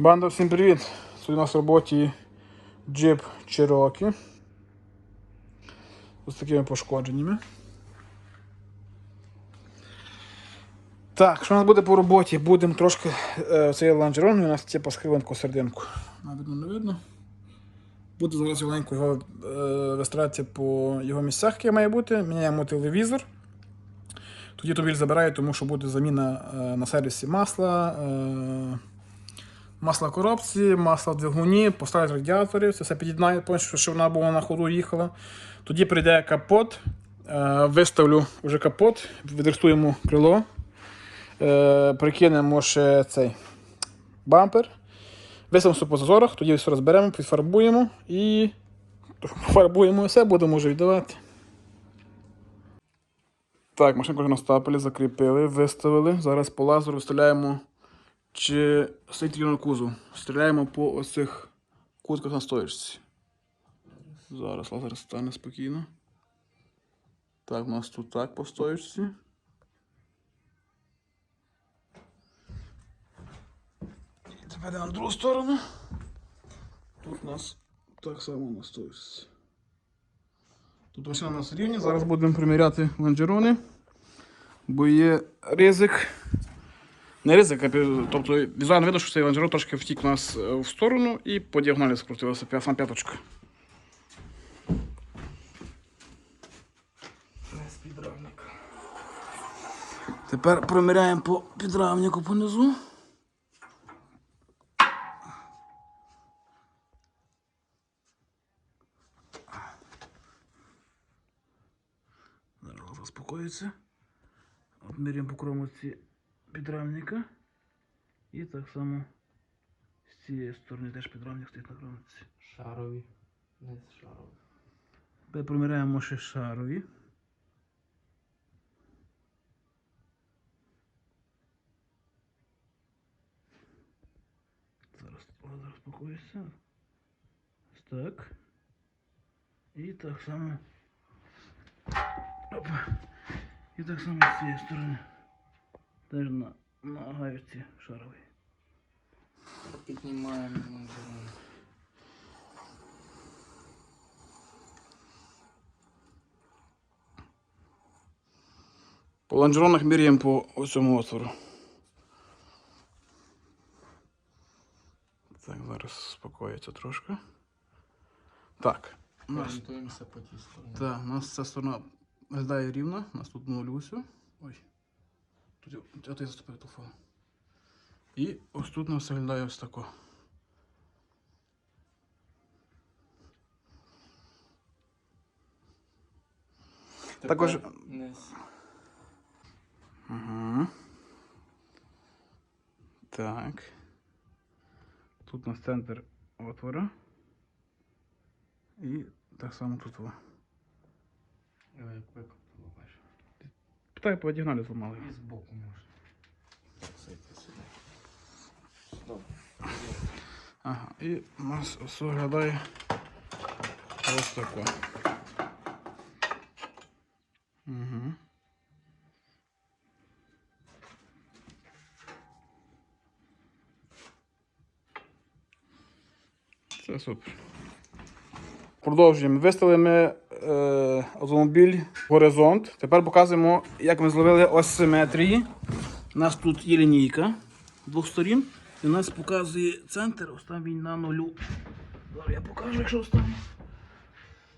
Банда, всім привіт! Сьогодні у нас в роботі джип Cherokee. Ось такими пошкодженнями. Так, що у нас буде по роботі? Будемо трошки е, цей ланжерон, у нас типу скривинку серединку. Видно, не видно. Буду зараз маленько його е, вистрати по його місцях, які має бути. Міняємо телевізор. Тоді товіль забираю, тому що буде заміна е, на сервісі масла. Е, Масло коробці, масло двигуні, поставлять радіатори, все під'єднає, повністю, щоб вона була на ходу їхала. Тоді прийде капот, е, виставлю вже капот, відрестуємо крило, е, прикинемо ще цей бампер, виставимо по зазорах, тоді все розберемо, підфарбуємо і фарбуємо все, будемо вже віддавати. Так, машинку на стапелі закріпили, виставили. Зараз по лазеру виставляємо чи стоїть рівно кузов. Стріляємо по оцих кутках на стоїчці. Зараз лазер стане спокійно. Так, у нас тут так по стоїчці. І тепер на другу сторону. Тут у нас так само на стоїчці. Тут машина у нас рівня. Зараз будемо приміряти лонжерони, бо є ризик. Не ризик, а тобто візуально видно, що цей лонжерон трошки втік у нас е, в сторону і по діагоналі скрутилася сама п'яточка. Тепер проміряємо по підрамнику понизу. Зараз заспокоїться. Обміряємо по кромці підрамника. І так само з цієї сторони теж підрамник стоїть на кромці. Шарові. Не шарові. Тепер проміряємо ще шарові. Зараз заспокоїться. Так. І так само. Опа. І так само з цієї сторони. Теж на, на гайці шаровий. Піднімаємо лонжерон. По лонжеронах міряємо по цьому отвору. Так, зараз спокоїться трошки. Так. У нас, Орієнтуємося по тій стороні. так, у нас ця сторона виглядає рівно, у нас тут нуль усю. Ой. Тут от я заступив телефон. І ось тут нас виглядає ось тако. Тепер Також-. Ага. Так. Тут у нас центр отвора. І так само тут. як. Питаю по діагоналі зламали. І збоку можна. Ага. І у нас ось виглядає ось тако. Угу. Це супер. Продовжуємо. Виставили ми е, автомобіль горизонт. Тепер показуємо, як ми зловили ось симетрії. У нас тут є лінійка двох сторін. І у нас показує центр, ось там він на нулю. Зараз я покажу, якщо ось там.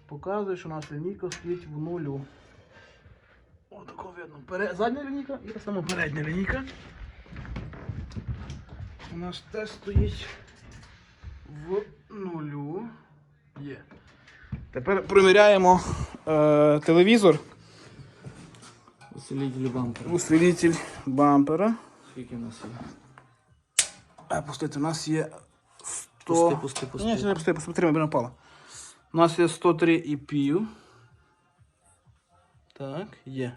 Показує, що у нас лінійка стоїть в нулю. О, тако видно. Задня лінійка і так само передня лінійка. У нас теж стоїть в нулю. Є. Тепер приміряємо е, телевізор, Усилитель бампера. усилитель бампера. Скільки у нас є? А, пустити, у нас є 100... Пусти, пусти, пусти. Ні, сюди пусти, пусти, тримай, напала. У нас є 103 і пів. Так, є.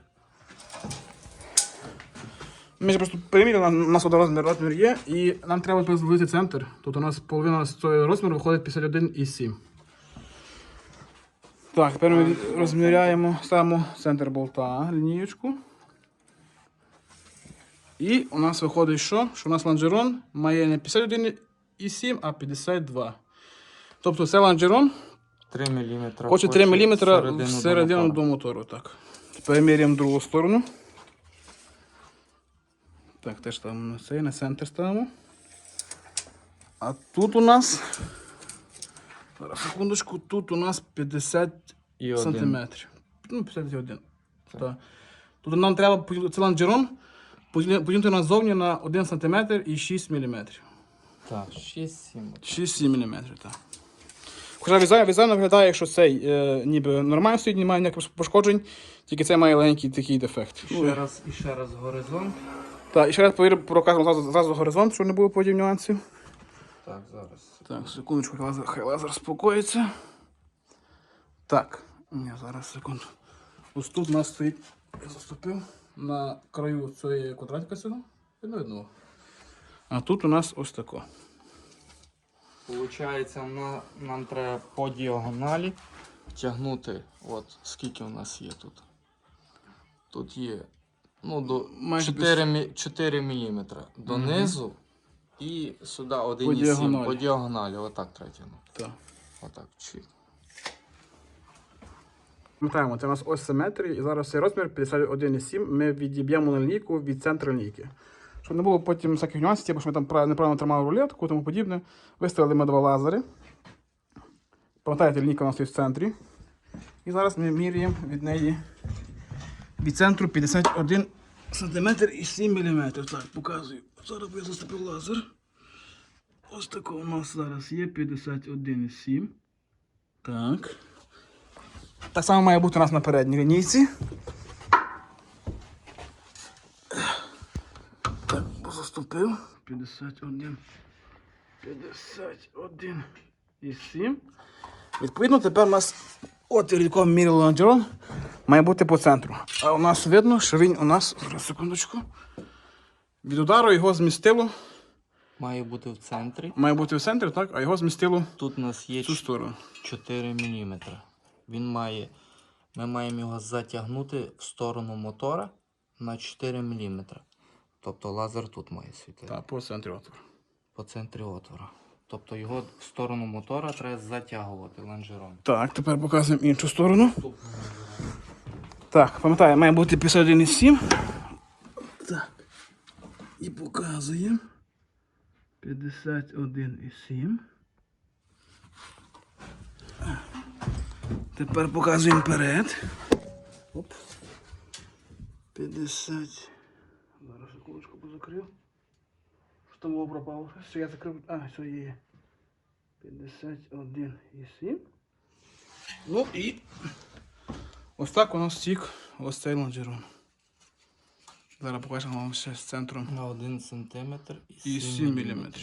Ми ж просто переміряли, у нас один розмір, розмір є, і нам треба перезволити центр. Тут у нас половина з цього розміру виходить 51,7. Так, тепер ми розміряємо саме центр болта, лінієчку. І у нас виходить що? Що у нас лонжерон має не 51,7, а 52. Тобто це лонжерон 3 мм. хоче 3 мм всередину до мотору. Так. Тепер міряємо другу сторону. Так, теж ставимо на цей, на центр ставимо. А тут у нас. Зараз, секундочку, тут у нас 50 І один. сантиметрів. Ну, 51. Так. Тут нам треба поділ- це лонжерон поділ- поділити назовні на 1 см і 6 мм. Так, 6-7. 6-7 мм, так. Хоча візуально, візуально виглядає, що цей е, ніби нормально стоїть, немає ніяких пошкоджень, тільки це має легенький такий дефект. Ну, Ще раз і ще раз горизонт. Так, і ще раз повір, прокажемо зразу, зразу горизонт, щоб не було потім нюансів. Так, зараз. Так, секундочку, хай лазер, хай лазер спокоїться. Так, ні, зараз секунду. Ось тут у нас стоїть, я заступив на краю цієї квадратика цього. Видно видно. А тут у нас ось тако. Получається, на, нам треба по діагоналі тягнути. От скільки у нас є тут. Тут є ну, до Майже 4, 4 мм донизу і сюди 1,7 по діагоналі. по діагоналі. Отак треба тягнути. Так. Отак, чик. Пам'ятаємо, це у нас ось симетрія, і зараз цей розмір 51,7 ми відіб'ємо на лінійку від центру лінійки. Щоб не було потім всяких нюансів, типу, що ми там неправильно тримали рулетку тому подібне. Виставили ми два лазери. Пам'ятаєте, лінійка у нас стоїть в центрі. І зараз ми міряємо від неї від центру 51 см і 7 мм. Так, показую. Зараз я заступив лазер. Ось тако у нас зараз є 51,7. Так. Так само має бути у нас на передній лінійці. Так, заступив. 51. 51 і 7. Відповідно, тепер у нас отвір, якого міряли лонжерон, має бути по центру. А у нас видно, що він у нас. Зараз секундочку. Від удару його змістило. Має бути в центрі. Має бути в центрі, так, а його змістило Тут у нас є в цю сторону. 4 мм. Він має. Ми маємо його затягнути в сторону мотора на 4 мм. Тобто лазер тут має світити. Так, по центрі отвору. По центрі отвора. Тобто його в сторону мотора треба затягувати лонжерон. Так, тепер показуємо іншу сторону. Так, пам'ятаю, має бути 51,7. Так. І показуємо. 51,7. Тепер показуємо вперед. Оп. 50. Зараз секундочку позакрив. Що було пропало? Що я закрив. А, все є. 51,7. Ну і ось так у нас стік ось цей лонжерон. Зараз покажемо вам ще з центром. На 1 см І 7 мм.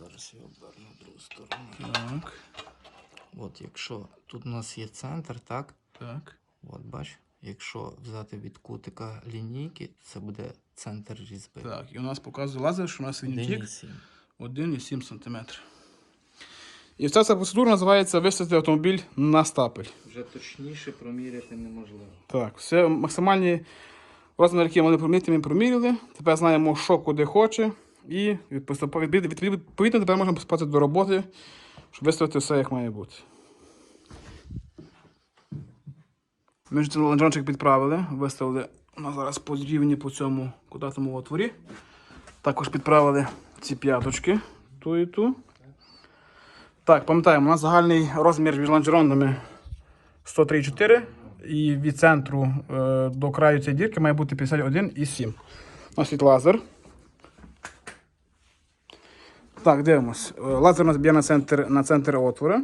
Зараз я оберну в другу сторону. Так, От якщо тут у нас є центр, так? так. От бач, якщо взяти від кутика лінійки, це буде центр різьби. Так, і у нас показує лазер, що у нас тік 1,7. 1,7 см. І ця ця процедура називається виставити автомобіль на стапель. Вже точніше проміряти неможливо. Так, все максимальні розміри, які вони проміряти, ми проміряли. Тепер знаємо, що куди хоче. І відповідно, тепер можемо приступати до роботи, щоб виставити все як має бути. Ми ж лонжончик підправили, виставили у нас зараз по рівні по цьому кудатому отворі. Також підправили ці п'яточки, ту і ту. Так, пам'ятаємо, у нас загальний розмір між лонжеронами 103,4 і від центру е, до краю цієї дірки має бути 51,7. У нас від лазер. Так, дивимось. Е, Лазер у нас б'є на центр, на центр отвора.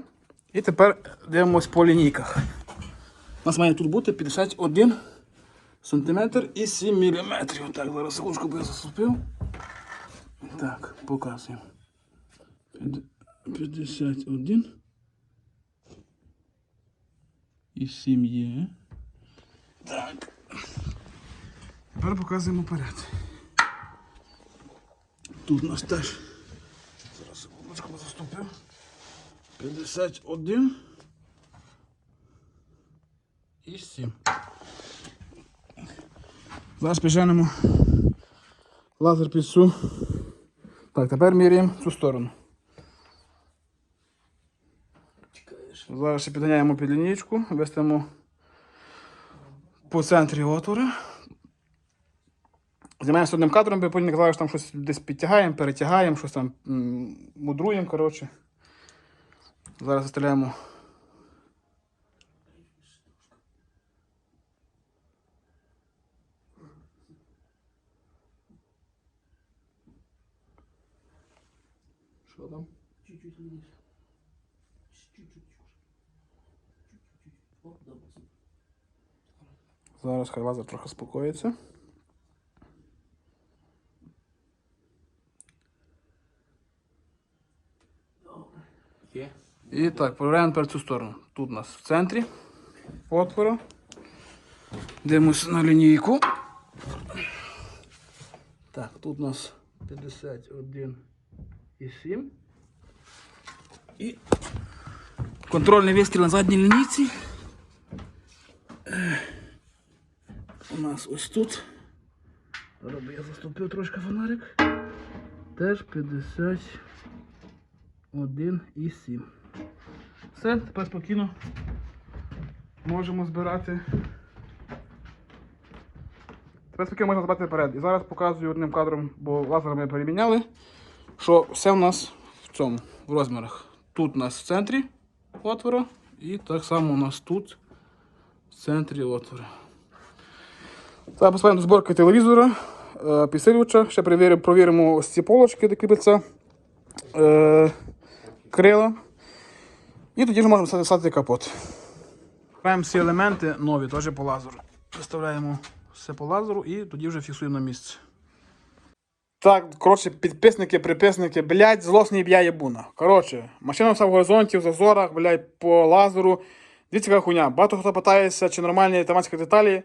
І тепер дивимось по лінійках. У нас має тут бути 51 сантиметр і 7 міліметрів. Так, зараз секундочку, бо я заступив. Так, показуємо. П'ят- 51 і 7 є. Так. Тепер показуємо вперед. Тут у нас теж. Зараз секундочку заступив. 51 і 7. Зараз підженемо лазер під цю. Так, тепер міряємо цю сторону. Зараз ще підганяємо під лінійку, виставимо по центрі отвори. Займаємося одним кадром, бо потім казали, що там щось десь підтягаємо, перетягаємо, щось там мудруємо, коротше. Зараз заставляємо. Що там? Чуть-чуть лишь. Чуть-чуть. Чуть-чуть. Оп, добре. супер. Зараз хай лазер трохи спокоїться. Є. І так, проверяємо тепер цю сторону. Тут у нас в центрі отвору. Дивимося на лінійку. Так, тут у нас 51 і 7. І контрольний вистріл на задній лінійці. У нас ось тут. Зараз би я заступив трошки фонарик. Теж 51 і 7. Все, тепер спокійно можемо збирати. Тепер спокійно можна збирати вперед. І зараз показую одним кадром, бо лазер ми переміняли, що все в нас в цьому, в розмірах. Тут у нас в центрі отвору, і так само у нас тут в центрі отвору. Зараз приступаємо до зборки телевізора, е, підсилювача. Ще перевіримо, провіримо ось ці полочки, де кріпиться е, крила. І тоді вже можемо ставити капот. Беремо всі елементи нові, теж по лазеру. Виставляємо все по лазеру і тоді вже фіксуємо на місце. Так, коротше, підписники, приписники, блядь, злосний б'я єбуна. Коротше, машина вся в горизонті, в зазорах, блядь, по лазеру. Дивіться, яка хуйня. Багато хто питається, чи нормальні таманські деталі.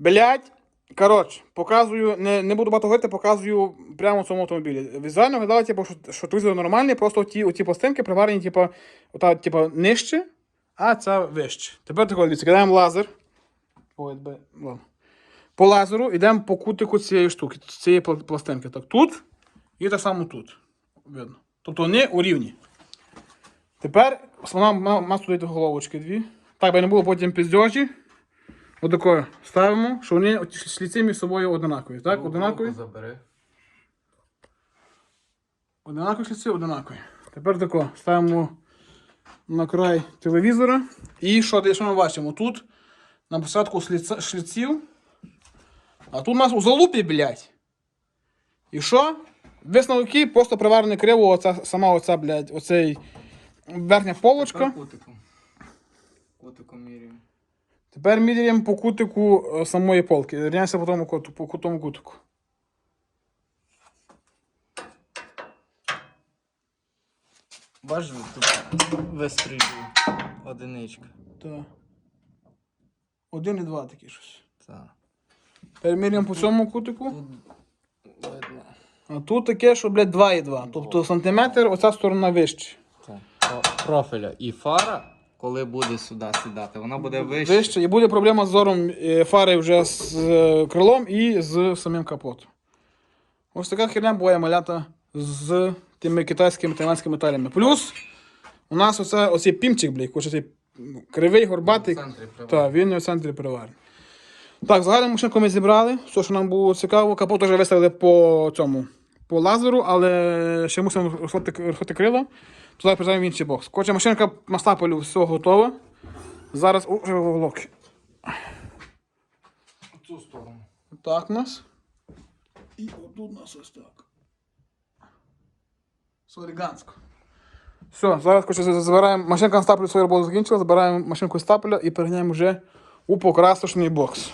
Блядь, коротше, показую, не, не буду багато говорити, показую прямо в цьому автомобілі. Візуально виглядає, типу, що, що телевізор нормальний, просто ті, оті пластинки приварені, типу, ота, типу, нижче, а ця вище. Тепер тако, дивіться, кидаємо лазер. Ой, бе, ладно. По лазеру йдемо по кутику цієї штуки, цієї пластинки. Так, тут і так само тут. Видно. Тобто вони у рівні. Тепер вона має туди головочки дві. Так, би не було потім піздьожі. Отакою ставимо, що вони шліці між собою однакові. Так, однакові. Забери. Одинакові шліці, одинакові. Тепер тако ставимо на край телевізора. І що, що ми бачимо? Тут на посадку шліців. А тут у нас у залупі, блядь. І що? Висновки просто приварене криво, оця, сама оця, блядь, оцей верхня полочка. Котиком. Котиком міряємо. Тепер міряємо по кутику е, самої полки. Рівняйся по тому по тому кутику. Бачиш, тут вистрілює одиничка. Так. Один і два такі щось. Так. Тепер міряємо по цьому кутику. Тут видно. А тут таке, що, блядь, 2,2. Тобто сантиметр, оця сторона вище. Так. Профіля. І фара, коли буде сюди сідати, вона буде вище. Вище. І буде проблема з зором е, фари вже з е, крилом і з самим капотом. Ось така херня буває малята з тими китайськими тайванськими металями. Плюс у нас оце, оцей пімчик, блядь, хоче цей ну, кривий, горбатий. В центрі приварено. Так, він в центрі переварений. Так, загальну машинку ми зібрали. Все, що нам було цікаво. Капот вже виставили по цьому, по лазеру, але ще мусимо розходити крила. Зараз перейдемо в інший бокс. Коротше, машинка Мастаполю все готова. Зараз о, вже волоки. В цю сторону. Так у нас. І отут у нас ось так. Солігансько. Все, зараз коротше, з- збираємо. Машинка на стапелю свою роботу закінчила, збираємо машинку з стапеля і переганяємо вже у покрасочний бокс.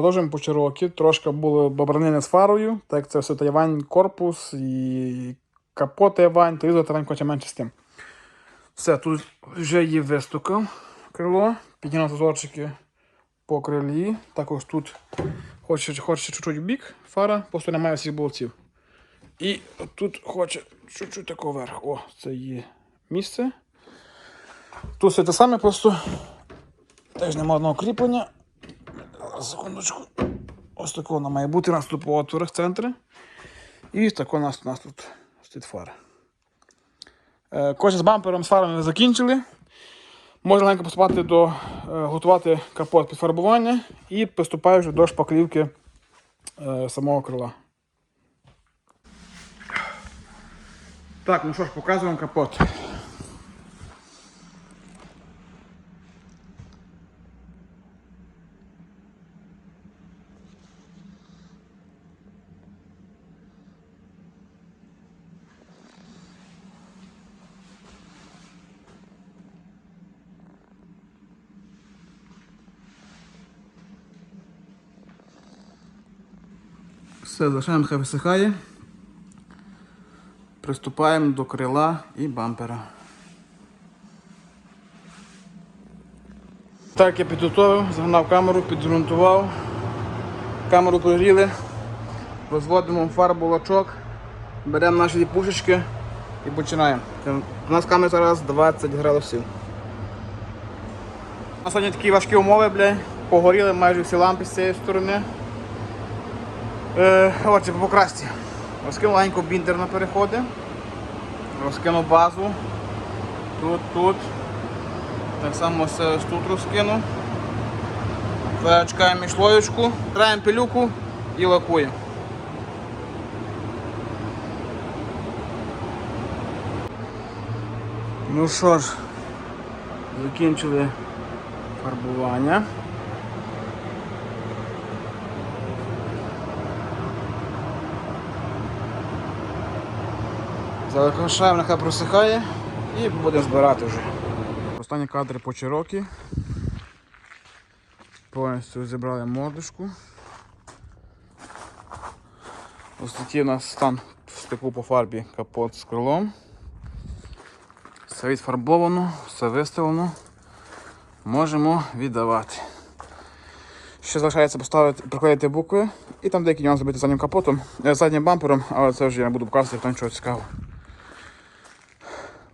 Продовжуємо по Чирокі. Трошки були бабранини з фарою, так як це все Тайвань корпус і капот Тайвань, телевізор Тайвань хоче менше з тим. Все, тут вже є вистукав крило, підняв зазорчики по крилі. Також тут хоче, хоче чуть-чуть в бік фара, просто немає всіх болтів. І тут хоче чуть-чуть такого вверх. О, це є місце. Тут все те саме, просто теж немає одного кріплення. Секундочку. Ось такого вона має бути. У нас тут по отворах центри. І тако у нас, у нас тут стоїть фара. Е, Кожен з бампером з фарами ми закінчили. Можна легенько поступати до е, готувати капот під фарбування і приступаю вже до шпаклівки е, самого крила. Так, ну що ж, показуємо капот. Все, залишаємо, хай висихає. Приступаємо до крила і бампера. Так, я підготовив, загнав камеру, підґрунтував. Камеру прогріли, розводимо фарбу лачок, беремо наші пушечки і починаємо. У нас камера зараз 20 градусів. У нас сьогодні такі важкі умови, бля. Погоріли майже всі лампи з цієї сторони. Е, отже, по покрасці. Розкинув легенько біндер на переходи. Розкинув базу. Тут, тут. Так само все тут розкину. Зараз чекаємо мішлоєчку, граємо пилюку і лакуємо. Ну що ж, закінчили фарбування. Залишаємо, нехай просихає і будемо збирати вже. Останні кадри по Чирокі. Повністю зібрали мордочку. Ось такий у нас стан в стеку по фарбі капот з крилом. Все відфарбовано, все виставлено. Можемо віддавати. Ще залишається поставити, приклеїти букви і там деякі нюанси зробити заднім капотом, е, заднім бампером, але це вже я не буду показувати, хто нічого цікавого.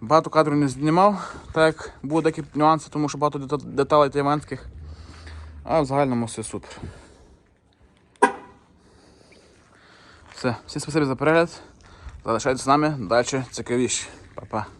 Багато кадрів не знімав, так як були деякі нюанси, тому що багато деталей тайванських. А в загальному все супер. Все, всім спасибі за перегляд. Залишайтесь з нами, далі цікавіше. Па-па.